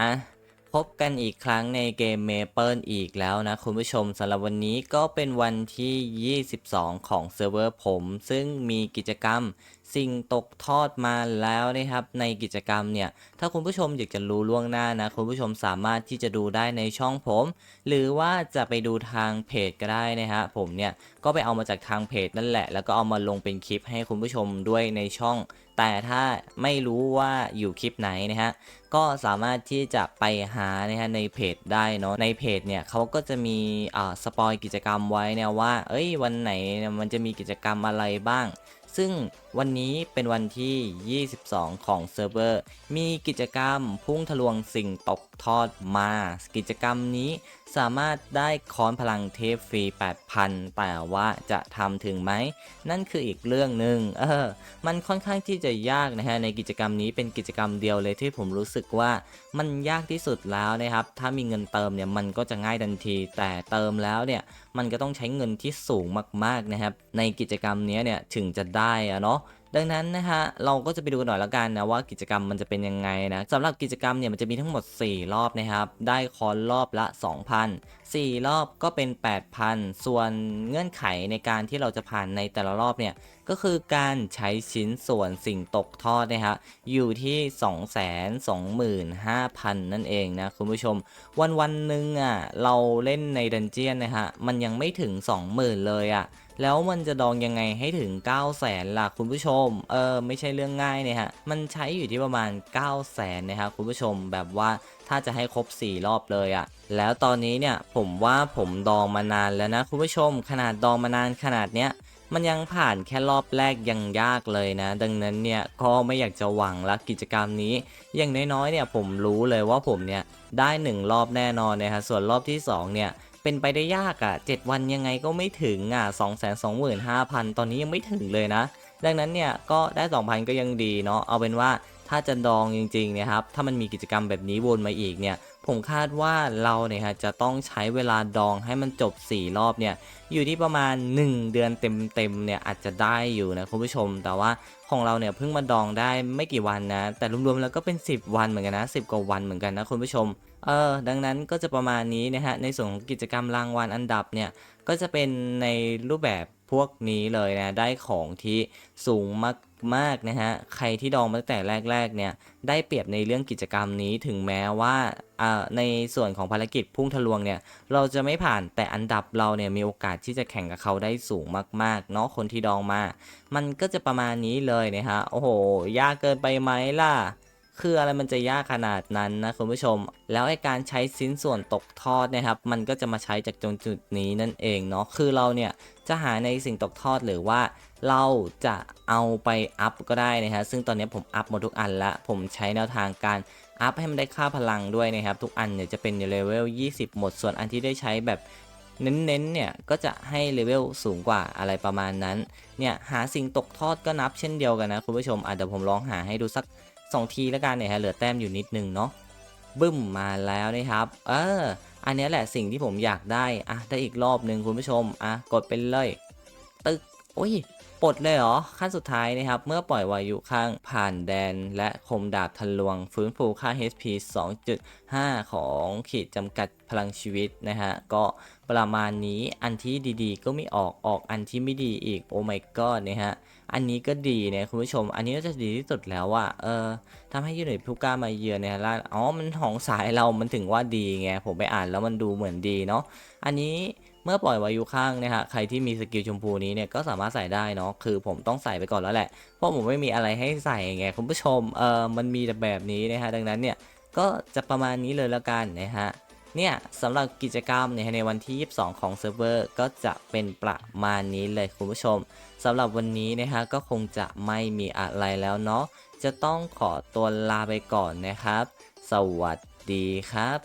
อะพบกันอีกครั้งในเกมเมเปิลอีกแล้วนะคุณผู้ชมสำหรับวันนี้ก็เป็นวันที่ 22 ของเซิร์ฟเวอร์ผม ซึ่งมีกิจกรรมสิ่งตกทอดมาแล้วนะครับในกิจกรรมเนี่ย ถ้าคุณผู้ชมอยากจะรู้ล่วงหน้านะ คุณผู้ชมสามารถที่จะดูได้ในช่องผม หรือว่าจะไปดูทางเพจก็ได้นะฮะผมเนี่ย ก็ไปเอามาจากทางเพจนั่นแหละ แล้วก็เอามาลงเป็นคลิปให้คุณผู้ชมด้วยในช่อง แต่ถ้าไม่รู้ว่าอยู่คลิปไหนนะฮะ ก็สามารถที่จะไปหานะฮะในเพจได้เนาะในเพจเนี่ยเขาก็จะมีอ่าสปอยกิจกรรมไว้เนี่ยว่า เอ้ยวันไหนมันจะมีกิจกรรมอะไรบ้าง ซึ่ง วันนี้เป็นวันที่ 22 ของเซิร์ฟเวอร์ มีกิจกรรมพุ่งทะลวงสิ่งตกทอดมา กิจกรรมนี้สามารถได้ค้อนพลังเทพฟรี 8,000 แต่ว่าจะทำถึงไหม นั่นคืออีกเรื่องหนึ่งเออ มันค่อนข้างที่จะยากนะฮะ ในกิจกรรมนี้เป็นกิจกรรมเดียวเลยที่ผมรู้สึกว่ามันยากที่สุดแล้วนะครับ ถ้ามีเงินเติมเนี่ยมันก็จะง่ายทันที แต่เติมแล้วเนี่ยมันก็ต้องใช้เงินที่สูงมากๆนะครับ ในกิจกรรมนี้เนี่ยถึงจะได้อะเนาะดังนั้นนะฮะเราก็จะไปดูกันหน่อยล้วกันนะว่ากิจกรรมมันจะเป็นยังไงนะสำหรับกิจกรรมเนี่ยมันจะมีทั้งหมด 4 รอบนะครับได้คอนรอบละ 2,000 4 รอบก็เป็น 8,000 ส่วนเงื่อนไขในการที่เราจะผ่านในแต่ละรอบเนี่ยก็คือการใช้ชิ้นส่วนสิ่งตกทอดนะฮะอยู่ที่ 225,000 นั่นเองนะคุณผู้ชม วันวันหนึ่งอะเราเล่นในดันเจียนนะฮะมันยังไม่ถึง 20,000 เลยอะ แล้วมันจะดองยังไงให้ถึง 9 0 0แสนล่ะคุณผู้ชม เออไม่ใช่เรื่องง่ายเนี่ยฮะ มันใช้อยู่ที่ประมาณ 9 0 0แสนนะครับคุณผู้ชมแบบว่าถ้าจะให้ครบ 4 รอบเลยอะ่ะ แล้วตอนนี้เนี่ยผมว่าผมดองมานานแล้วนะคุณผู้ชม ขนาดดองมานานขนาดเนี้ยมันยังผ่านแค่รอบแรกยังยากเลยนะ ดังนั้นเนี่ยก็ไม่อยากจะหวังละกิจกรรมนี้ อย่างน้อยๆเนี่ยผมรู้เลยว่าผมเนี่ยได้หนึ่งรอบแน่นอนนะครับส่วนรอบที่สองเนี่ย เป็นไปได้ยากอะ่ะ 7 วันยังไงก็ไม่ถึงอะ2 2 5 0 0 0 ตอนนี้ยังไม่ถึงเลยนะ ดังนั้นเนี่ยก็ได้ 2,000 ก็ยังดีเนาะ เอาเป็นว่าถ้าจะดองจริงๆนะครับ ถ้ามันมีกิจกรรมแบบนี้วนมาอีกเนี่ย ผมคาดว่าเราเนี่ยฮะจะต้องใช้เวลาดองให้มันจบ 4 รอบเนี่ย อยู่ที่ประมาณ 1 เดือนเต็มๆเนี่ยอาจจะได้อยู่นะคุณผู้ชม แต่ว่าของเราเนี่ยเพิ่งมาดองได้ไม่กี่วันนะ แต่รวมๆแล้วก็เป็น 10 วันเหมือนกันนะ 10 กว่าวันเหมือนกันนะคุณผู้ชม เออดังนั้นก็จะประมาณนี้นะฮะในส่วนของกิจกรรมรางวัลอันดับเนี่ยก็จะเป็นในรูปแบบพวกนี้เลยนะได้ของที่สูงมากๆนะฮะใครที่ดองมาตั้งแต่แรกๆเนี่ยได้เปรียบในเรื่องกิจกรรมนี้ถึงแม้ว่าในส่วนของภารกิจพุ่งทะลวงเนี่ยเราจะไม่ผ่านแต่อันดับเราเนี่ยมีโอกาสที่จะแข่งกับเขาได้สูงมากๆเนาะคนที่ดองมา มันก็จะประมาณนี้เลยนะฮะโอ้โหยากเกินไปไหมล่ะ คืออะไรมันจะยากขนาดนั้นนะคุณผู้ชม แล้วไอการใช้ชิ้นส่วนตกทอดนะครับ มันก็จะมาใช้จากตรงจุดนี้นั่นเองเนาะคือเราเนี่ยจะหาในสิ่งตกทอดหรือว่าเราจะเอาไปอัพก็ได้นะฮะซึ่งตอนนี้ผมอัพหมดทุกอันละผมใช้แนวทางการอัพให้มันได้ค่าพลังด้วยนะครับ ทุกอันเนี่ยจะเป็นเลเวล 20 หมด ส่วนอันที่ได้ใช้แบบเน้นๆเนี่ยก็จะให้เลเวลสูงกว่าอะไรประมาณนั้น เนี่ยหาสิ่งตกทอดก็นับเช่นเดียวกันนะคุณผู้ชมอะเดี๋ยวผมลองหาให้ดูสัก 2 ทีแล้วกันเนี่ยฮะเหลือแต้มอยู่นิดนึงเนาะบึ้มมาแล้วนะครับ เออ อันนี้แหละสิ่งที่ผมอยากได้ อะ ได้อีกรอบหนึ่งคุณผู้ชม อะ กดไปเลย ตึกโอ้ย ปลดเลยเหรอ ขั้นสุดท้ายนะครับ เมื่อปล่อยวายุข้างผ่านแดน และคมดาบทะลวง ฟื้นฟูค่า HP 2.5 ของขีดจำกัดพลังชีวิตนะฮะ ก็ประมาณนี้อันที่ดีๆ ก็ไม่ออกออกอันที่ไม่ดีอีกโอ้ my god นะฮะ อันนี้ก็ดีนะคุณผู้ชม อันนี้ก็จะดีที่สุดแล้วว่าเออทำให้ยูนิตผู้กล้ามาเยือนเนี่ยล่าอ๋อมันของสายเรามันถึงว่าดีไงผมไปอ่านแล้วมันดูเหมือนดีเนาะอันนี้ เมื่อปล่อยวายุข้างนะฮะใครที่มีสกิลชมพูนี้เนี่ยก็สามารถใส่ได้เนาะคือผมต้องใส่ไปก่อนแล้วแหละ เพราะผมไม่มีอะไรให้ใส่ไงคุณผู้ชมเออมันมีแต่แบบนี้นะฮะดังนั้นเนี่ยก็จะประมาณนี้เลยแล้วกันนะฮะเนี่ยสำหรับกิจกรรมเนี่ยในวันที่ 22 ของเซิร์ฟเวอร์ก็จะเป็นประมาณนี้เลยคุณผู้ชมสำหรับวันนี้นะฮะก็คงจะไม่มีอะไรแล้วเนาะจะต้องขอตัวลาไปก่อนนะครับ สวัสดีครับ